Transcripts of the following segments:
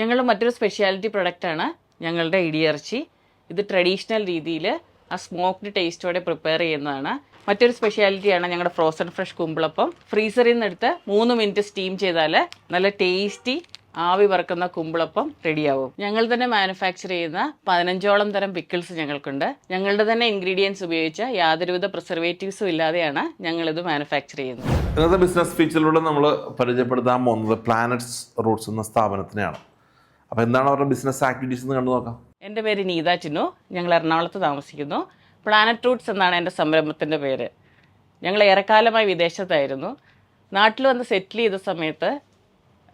ഞങ്ങളുടെ മറ്റൊരു സ്പെഷ്യാലിറ്റി പ്രൊഡക്റ്റാണ് ഞങ്ങളുടെ ഇടിയിറച്ചി. ഇത് ട്രഡീഷണൽ രീതിയിൽ ആ സ്മോക്ക്ഡ് ടേസ്റ്റോടെ പ്രിപ്പയർ ചെയ്യുന്നതാണ്. മറ്റൊരു സ്പെഷ്യാലിറ്റിയാണ് ഞങ്ങളുടെ ഫ്രോസൺ ഫ്രഷ് കുമ്പിളപ്പം. ഫ്രീസറിൽ നിന്ന് എടുത്ത് മൂന്ന് മിനിറ്റ് സ്റ്റീം ചെയ്താൽ നല്ല ടേസ്റ്റി ആവി പറക്കുന്ന കുമ്പിളപ്പം റെഡിയാവും ഞങ്ങൾ തന്നെ മാനുഫാക്ചർ ചെയ്യുന്ന പതിനഞ്ചോളം തരം പിക്കിൾസ് ഞങ്ങൾക്കുണ്ട്. ഞങ്ങളുടെ തന്നെ ഇൻഗ്രീഡിയൻസ് ഉപയോഗിച്ച് യാതൊരുവിധ പ്രിസർവേറ്റീവ്സും ഇല്ലാതെയാണ് ഞങ്ങൾ ഇത് മാനുഫാക്ചർ ചെയ്യുന്നത്. ഇന്നത്തെ ബിസിനസ് ഫീച്ചറിലൂടെ നമ്മൾ പരിചയപ്പെടുത്താൻ പോകുന്നത് പ്ലാനറ്റ്സ് റൂട്ട്സ് എന്ന സ്ഥാപനത്തിനെയാണ്. അപ്പോൾ എന്താണ് അവരുടെ ബിസിനസ് ആക്ടിവിറ്റീസ് എന്ന് കണ്ടു നോക്കാം. എന്റെ പേര് നീത ചിന്നു. ഞങ്ങൾ എറണാകുളത്ത് താമസിക്കുന്നു. പ്ലാനറ്റ് റൂട്ട്സ് എന്നാണ് എന്റെ സംരംഭത്തിന്റെ പേര്. ഞങ്ങൾ ഏറെക്കാലമായി വിദേശത്തായിരുന്നു. നാട്ടിൽ വന്ന് സെറ്റിൽ ചെയ്ത സമയത്ത്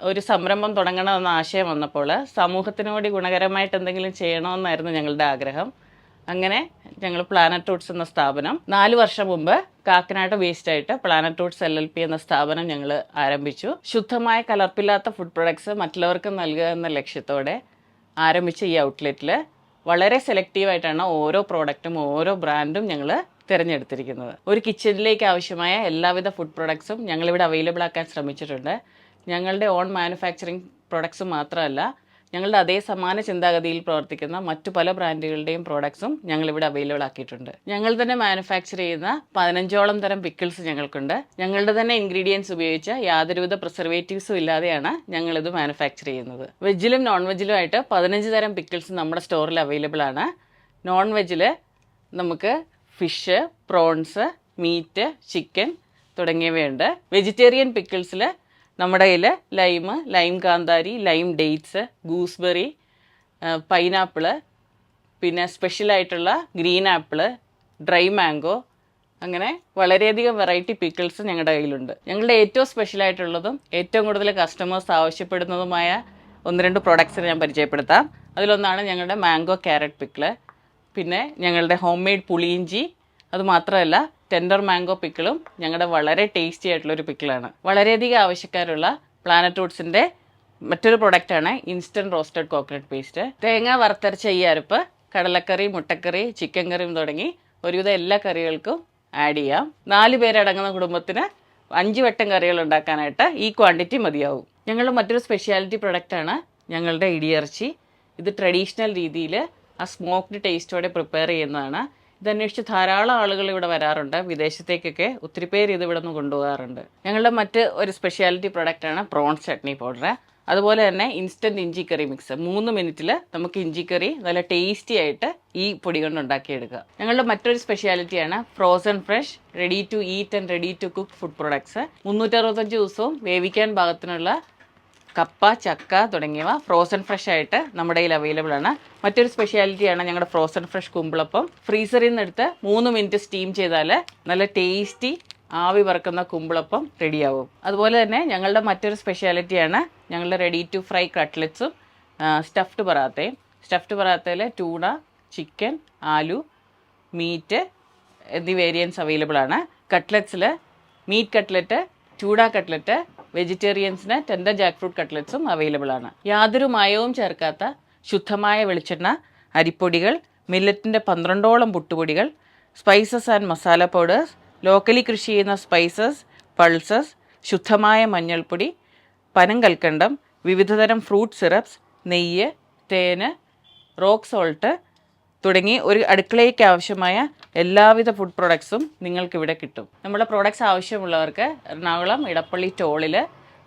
ഒരു സംരംഭം തുടങ്ങണമെന്ന ആശയം വന്നപ്പോൾ സമൂഹത്തിനോട് ഗുണകരമായിട്ട് എന്തെങ്കിലും ചെയ്യണമെന്നായിരുന്നു ഞങ്ങളുടെ ആഗ്രഹം. അങ്ങനെ ഞങ്ങൾ പ്ലാനറ്റ് റൂട്ട്സ് എന്ന സ്ഥാപനം നാല് വർഷം മുമ്പ് കാക്കനാട് വേസ്റ്റ് ആയിട്ട് Planet Roots L L P എന്ന സ്ഥാപനം ഞങ്ങൾ ആരംഭിച്ചു. ശുദ്ധമായ കലർപ്പില്ലാത്ത ഫുഡ് പ്രൊഡക്ട്സ് മറ്റുള്ളവർക്ക് നൽകുക എന്ന ലക്ഷ്യത്തോടെ ആരംഭിച്ച ഈ ഔട്ട്ലെറ്റിൽ വളരെ സെലക്റ്റീവായിട്ടാണ് ഓരോ പ്രോഡക്റ്റും ഓരോ ബ്രാൻഡും ഞങ്ങൾ തിരഞ്ഞെടുത്തിരിക്കുന്നത്. ഒരു കിച്ചണിലേക്ക് ആവശ്യമായ എല്ലാവിധ ഫുഡ് പ്രൊഡക്ട്സും ഞങ്ങളിവിടെ അവൈലബിൾ ആക്കാൻ ശ്രമിച്ചിട്ടുണ്ട്. ഞങ്ങളുടെ ഓൺ മാനുഫാക്ചറിങ് പ്രൊഡക്ട്സ് മാത്രമല്ല ഞങ്ങളുടെ അതേ സമാന ചിന്താഗതിയിൽ പ്രവർത്തിക്കുന്ന മറ്റു പല ബ്രാൻഡുകളുടെയും പ്രോഡക്ട്സും ഞങ്ങൾ ഇവിടെ അവൈലബിൾ ആക്കിയിട്ടുണ്ട്. ഞങ്ങൾ തന്നെ മാനുഫാക്ചർ ചെയ്യുന്ന പതിനഞ്ചോളം തരം പിക്കിൾസ് ഞങ്ങൾക്കുണ്ട്. ഞങ്ങളുടെ തന്നെ ഇൻഗ്രീഡിയൻസ് ഉപയോഗിച്ച് യാതൊരുവിധ പ്രിസർവേറ്റീവ്സും ഇല്ലാതെയാണ് ഇത് മാനുഫാക്ചർ ചെയ്യുന്നത്. വെജിലും നോൺ വെജിലും ആയിട്ട് പതിനഞ്ച് തരം പിക്കിൾസ് നമ്മുടെ സ്റ്റോറിൽ അവൈലബിൾ ആണ്. നോൺ വെജിൽ നമുക്ക് ഫിഷ് പ്രോൺസ് മീറ്റ് ചിക്കൻ തുടങ്ങിയവയുണ്ട്. വെജിറ്റേറിയൻ പിക്കിൾസിൽ നമ്മുടെ കയ്യിൽ ലൈമ് ലൈം കാന്താരി ലൈം ഡേറ്റ്സ് ഗൂസ്ബെറി പൈനാപ്പിൾ പിന്നെ സ്പെഷ്യലായിട്ടുള്ള ഗ്രീൻ ആപ്പിൾ ഡ്രൈ മാംഗോ അങ്ങനെ വളരെയധികം വെറൈറ്റി പിക്കിൾസ് ഞങ്ങളുടെ കയ്യിലുണ്ട്. ഞങ്ങളുടെ ഏറ്റവും സ്പെഷ്യലായിട്ടുള്ളതും ഏറ്റവും കൂടുതൽ കസ്റ്റമേഴ്സ് ആവശ്യപ്പെടുന്നതുമായ ഒന്ന് രണ്ട് പ്രോഡക്ട്സിനെ ഞാൻ പരിചയപ്പെടുത്താം. അതിലൊന്നാണ് ഞങ്ങളുടെ മാംഗോ ക്യാരറ്റ് പിക്കിൾ പിന്നെ ഞങ്ങളുടെ ഹോം മെയ്ഡ് പുളിയിഞ്ചി. അത് മാത്രമല്ല ടെൻഡർ മാംഗോ പിക്കിളും ഞങ്ങളുടെ വളരെ ടേസ്റ്റി ആയിട്ടുള്ള ഒരു പിക്കിളാണ് വളരെയധികം ആവശ്യക്കാരുള്ള പ്ലാനറ്റ് റൂട്ട്സിന്റെ മറ്റൊരു പ്രൊഡക്റ്റാണ് ഇൻസ്റ്റന്റ് റോസ്റ്റഡ് കോക്കനട്ട് പേസ്റ്റ് തേങ്ങ വറുത്തരച്ച ഈ അരപ്പ് കടലക്കറി മുട്ടക്കറി ചിക്കൻ കറിയും തുടങ്ങി ഒരുവിധം എല്ലാ കറികൾക്കും ആഡ് ചെയ്യാം. നാല് പേരടങ്ങുന്ന കുടുംബത്തിന് അഞ്ച് വട്ടം കറികൾ ഉണ്ടാക്കാനായിട്ട് ഈ ക്വാണ്ടിറ്റി മതിയാവും. ഞങ്ങളുടെ മറ്റൊരു സ്പെഷ്യാലിറ്റി പ്രൊഡക്റ്റാണ് ഞങ്ങളുടെ ഇടിയിറച്ചി. ഇത് ട്രഡീഷണൽ രീതിയിൽ ആ സ്മോക്ക്ഡ് ടേസ്റ്റോടെ പ്രിപ്പയർ ചെയ്യുന്നതാണ്. ഇതന്വേഷിച്ച് ധാരാളം ആളുകൾ ഇവിടെ വരാറുണ്ട്. വിദേശത്തേക്കൊക്കെ ഒത്തിരി പേര് ഇത് ഇവിടെ നിന്ന് കൊണ്ടുപോകാറുണ്ട്. ഞങ്ങളുടെ മറ്റ് ഒരു സ്പെഷ്യാലിറ്റി പ്രൊഡക്റ്റാണ് പ്രോൺ ചട്നി പൗഡർ അതുപോലെ തന്നെ ഇൻസ്റ്റന്റ് ഇഞ്ചിക്കറി മിക്സ് മൂന്ന് മിനിറ്റിൽ നമുക്ക് ഇഞ്ചിക്കറി നല്ല ടേസ്റ്റി ആയിട്ട് ഈ പൊടി കൊണ്ട് ഉണ്ടാക്കിയെടുക്കുക. ഞങ്ങളുടെ മറ്റൊരു സ്പെഷ്യാലിറ്റിയാണ് frozen fresh ready to eat and ready to cook food products മുന്നൂറ്ററുപത്തഞ്ച് ദിവസവും വേവിക്കാൻ പാകത്തിനുള്ള കപ്പ ചക്ക തുടങ്ങിയവ ഫ്രോസൺ ഫ്രഷ് ആയിട്ട് നമ്മുടെ കയ്യിൽ അവൈലബിൾ ആണ്. മറ്റൊരു സ്പെഷ്യാലിറ്റിയാണ് ഞങ്ങളുടെ ഫ്രോസൺ ഫ്രഷ് കുമ്പിളപ്പം. ഫ്രീസറിൽ നിന്ന് എടുത്ത് മൂന്ന് മിനിറ്റ് സ്റ്റീം ചെയ്താൽ നല്ല ടേസ്റ്റി ആവി പറക്കുന്ന കുമ്പിളപ്പം റെഡിയാവും അതുപോലെ തന്നെ ഞങ്ങളുടെ മറ്റൊരു സ്പെഷ്യാലിറ്റിയാണ് ഞങ്ങളുടെ റെഡി ടു ഫ്രൈ കട്ട്ലറ്റ്സും സ്റ്റഫ്ഡ് പറാത്തയും. സ്റ്റഫ്ഡ് പറാത്തയിൽ ടൂണ ചിക്കൻ ആലു മീറ്റ് എന്നീ വേരിയൻസ് അവൈലബിൾ ആണ്. കട്ട്ലറ്റ്സിൽ മീറ്റ് കട്ട്ലറ്റ് ചൂടാ കട്ട്ലറ്റ് വെജിറ്റേറിയൻസിന് ടെൻഡർ ജാക്ക് ഫ്രൂട്ട് കട്ട്ലറ്റ്സും അവൈലബിൾ ആണ്. യാതൊരു മായവും ചേർക്കാത്ത ശുദ്ധമായ വെളിച്ചെണ്ണ അരിപ്പൊടികൾ മില്ലറ്റിന്റെ പന്ത്രണ്ടോളം പുട്ടുപൊടികൾ spices and masala powders locally കൃഷി ചെയ്യുന്ന സ്പൈസസ് പൾസസ് ശുദ്ധമായ മഞ്ഞൾപ്പൊടി പനം കൽക്കണ്ടം വിവിധതരം ഫ്രൂട്ട് സിറപ്സ് നെയ്യ് തേന് റോക്ക് സോൾട്ട് തുടങ്ങി ഒരു അടുക്കളയ്ക്ക് ആവശ്യമായ എല്ലാവിധ ഫുഡ് പ്രൊഡക്ട്സും നിങ്ങൾക്ക് ഇവിടെ കിട്ടും. നമ്മുടെ പ്രോഡക്ട്സ് ആവശ്യമുള്ളവർക്ക് എറണാകുളം ഇടപ്പള്ളി ടോളിൽ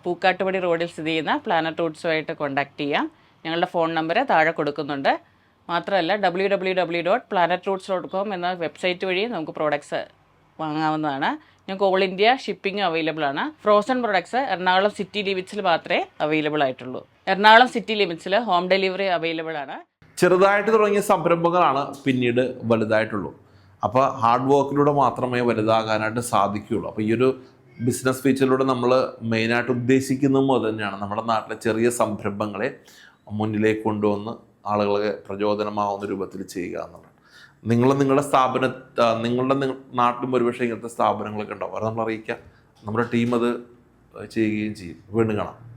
പൂക്കാട്ടുപടി റോഡിൽ സ്ഥിതി ചെയ്യുന്ന പ്ലാനറ്റ് റൂട്ട്സുമായിട്ട് കോൺടാക്ട് ചെയ്യാം. ഞങ്ങളുടെ ഫോൺ നമ്പർ താഴെ കൊടുക്കുന്നുണ്ട്. മാത്രമല്ല W W W dot Planet Roots dot com എന്ന വെബ്സൈറ്റ് വഴി നമുക്ക് പ്രോഡക്ട്സ് വാങ്ങാവുന്നതാണ്. ഞങ്ങൾക്ക് ഓൾ ഇന്ത്യ ഷിപ്പിംഗ് അവൈലബിൾ ആണ്. ഫ്രോസൺ പ്രൊഡക്ട്സ് എറണാകുളം സിറ്റി ലിമിറ്റ്സിൽ മാത്രമേ അവൈലബിൾ ആയിട്ടുള്ളൂ. എറണാകുളം സിറ്റി ലിമിറ്റ്സിൽ ഹോം ഡെലിവറി അവൈലബിൾ ആണ്. ചെറുതായിട്ട് തുടങ്ങിയ സംരംഭങ്ങളാണ് പിന്നീട് വലുതായിട്ടുള്ളൂ. അപ്പോൾ ഹാർഡ് വർക്കിലൂടെ മാത്രമേ വലുതാകാനായിട്ട് സാധിക്കുകയുള്ളൂ. അപ്പോൾ ഈ ഒരു ബിസിനസ് ഫീച്ചറിലൂടെ നമ്മൾ മെയിനായിട്ട് ഉദ്ദേശിക്കുന്നതും അത് തന്നെയാണ്. നമ്മുടെ നാട്ടിലെ ചെറിയ സംരംഭങ്ങളെ മുന്നിലേക്ക് കൊണ്ടുവന്ന് ആളുകളെ പ്രചോദനമാവുന്ന രൂപത്തിൽ ചെയ്യുക എന്നുള്ളത് നിങ്ങൾ നിങ്ങളുടെ സ്ഥാപന നിങ്ങളുടെ നാട്ടിലും ഒരുപക്ഷെ ഇങ്ങനത്തെ സ്ഥാപനങ്ങളൊക്കെ ഉണ്ടാവും. അത് നമ്മൾ അറിയിക്കാം നമ്മുടെ ടീം അത് ചെയ്യുകയും ചെയ്യും. വീണ്ടും കാണാം.